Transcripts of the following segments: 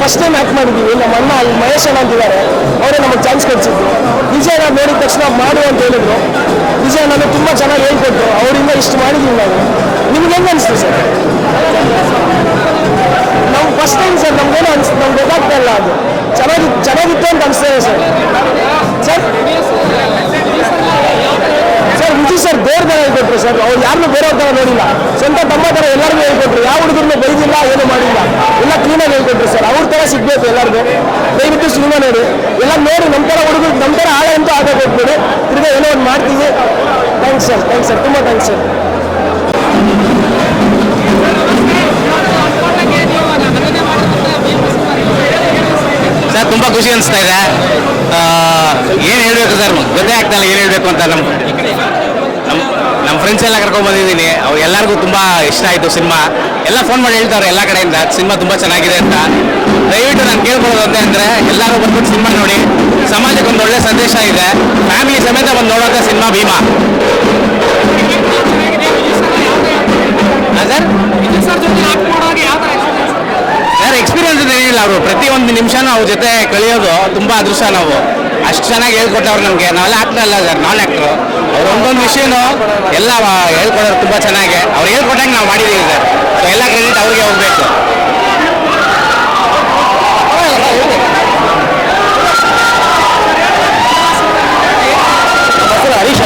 First time act ಮಾಡಿದ್ದೀವಿ. ನಮ್ಮ ಅಣ್ಣ ಅಲ್ಲಿ ಮಹೇಶ್ ಅಣ್ಣ ಅಂತಿದ್ದಾರೆ ಅವರೇ ನಮಗೆ ಚಾನ್ಸ್ ಕೊಡಿಸಿದ್ರು. ವಿಜಯನ ನೋಡಿದ ತಕ್ಷಣ ಮಾಡು ಅಂತ ಹೇಳಿದ್ರು. ವಿಜಯ ಅಣ್ಣ ತುಂಬ ಚೆನ್ನಾಗಿ ಹೇಳ್ಕೊಟ್ರು. ಅವರಿಂದ ಇಷ್ಟು ಮಾಡಿದ್ದೀವಿ ನಾವು. ನಿಮ್ಗೆ ಹೆಂಗೆ ಅನಿಸ್ತು ಸರ್? ನಾವು ಫಸ್ಟ್ ಟೈಮ್ ಸರ್ ನಮ್ಗೇನು ಅನಿಸ್ತು ನಮ್ಗೆ ಗೊತ್ತಾಗ್ತಾ ಇಲ್ಲ ಅದು. ಚೆನ್ನಾಗಿ, ಚೆನ್ನಾಗಿತ್ತು ಅಂತ ಅನಿಸ್ತದೆ sir. Sir sir Vijay sir ಬೇರೆ ಥರ ಹೇಳ್ಕೊಟ್ರು ಸರ್. ಅವ್ರು ಯಾರನ್ನೂ ಬೇರೆ ಥರ ನೋಡಿಲ್ಲ. ಸ್ವಂತ ತಮ್ಮ ಥರ ಎಲ್ಲರಿಗೂ ಹೇಳ್ಕೊಟ್ರು. ಯಾವ ಹುಡುಗರನ್ನೂ ಬೈದಿಲ್ಲ, ಏನು ಮಾಡಿಲ್ಲ ಎಲ್ಲ ಕ್ಲೀನಾಗಿ ಹೇಳ್ಕೊಟ್ರು ಸರ್ ಅವ್ರ ಥರ ಸಿಗ್ಬೇಕು ಎಲ್ಲರಿಗೂ. ದಯವಿಟ್ಟು ಸಿನಿಮಾ ನೋಡಿ. ಎಲ್ಲ ನೋಡಿ ನಮ್ಮ ಥರ ಹುಡುಗರು ನಮ್ಮ ಥರ ಆಳ ಅಂತೂ ಆಗಕ್ಕೆ ಹೋಗ್ಬೇಡಿ ತಿರ್ಗಾ ಏನೋ ಒಂದು ಮಾಡ್ತೀವಿ. ಥ್ಯಾಂಕ್ಸ್ ಸರ್ ಥ್ಯಾಂಕ್ಸ್ ಸರ್ ತುಂಬ ಥ್ಯಾಂಕ್ಸ್ ಸರ್ ಸರ್, ತುಂಬ ಖುಷಿ ಅನಿಸ್ತಾ ಇದೆ. ಏನು ಹೇಳಬೇಕು ಸರ್? ಗೊತ್ತೇ ಆಗ್ತಾ ಇಲ್ಲ ಏನು ಹೇಳಬೇಕು ಅಂತ ನಮ್ಮ ಫ್ರೆಂಡ್ಸ್ ಎಲ್ಲ ಕರ್ಕೊಂಡು ಬಂದಿದ್ದೀನಿ. ಅವ್ರು ಎಲ್ಲರಿಗೂ ತುಂಬ ಇಷ್ಟ ಆಯಿತು ಸಿನಿಮಾ. ಎಲ್ಲ ಫೋನ್ ಮಾಡಿ ಹೇಳ್ತಾರೆ ಎಲ್ಲ ಕಡೆಯಿಂದ, ಸಿನಿಮಾ ತುಂಬ ಚೆನ್ನಾಗಿದೆ ಅಂತ. ದಯವಿಟ್ಟು ನಾನು ಕೇಳ್ಬೋದು ಅಂತ ಅಂದರೆ ಎಲ್ಲರೂ ಬಂದ್ಬಿಟ್ಟು ಸಿನಿಮಾ ನೋಡಿ. ಸಮಾಜಕ್ಕೆ ಒಂದು ಒಳ್ಳೆ ಸಂದೇಶ ಇದೆ. ಫ್ಯಾಮಿಲಿ ಸಮೇತ ಬಂದು ನೋಡೋಂಥ cinema Bheema. Sir? Sir experience ಏನಿಲ್ಲ ಅವರು. ಪ್ರತಿ ಒಂದು ನಿಮಿಷನೂ ಅವ್ರ ಜೊತೆ ಕಳಿಯೋದು ತುಂಬ ಅದೃಷ್ಟ ನಾವು. ಅಷ್ಟು ಚೆನ್ನಾಗಿ ಹೇಳ್ಕೊಟ್ಟವ್ರು ನಮಗೆ. ನಾವೆಲ್ಲ ಅಲ್ಲ ಸರ್ ನಾನ್ ಆಕ್ಟ್ರು ಅವ್ರು ಒಂದೊಂದು ವಿಷಯನೂ ಎಲ್ಲ ಹೇಳ್ಕೊಡೋರು ತುಂಬ ಚೆನ್ನಾಗಿ. ಅವ್ರು ಹೇಳ್ಕೊಟ್ಟಂಗೆ ನಾವು ಮಾಡಿದ್ದೀವಿ ಸರ್. ಸೊ ಎಲ್ಲ ಕ್ರೆಡಿಟ್ ಅವ್ರಿಗೆ ಹೋಗಬೇಕು. ಹರೀಶ್.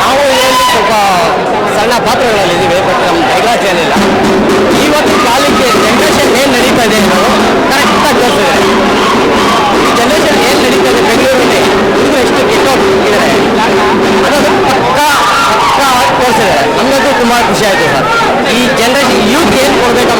ನಾವು ಇದರಲ್ಲಿ ಸ್ವಲ್ಪ ಸಣ್ಣ ಪಾತ್ರಗಳಲ್ಲಿ ಬಟ್ ನಮ್ಮ ಡೈಲಾಗ್ಸ್ ಏನಿಲ್ಲ. ಇವತ್ತು ಕಾಲಕ್ಕೆ ಜನ್ರೇಷನ್ ಏನು ತುಂಬ ಖುಷಿ ಆಯಿತು ಸರ್. ಈ ಜನರೇಷನ್ ಯೂತ್ ಏನು ಕೊಡಬೇಕು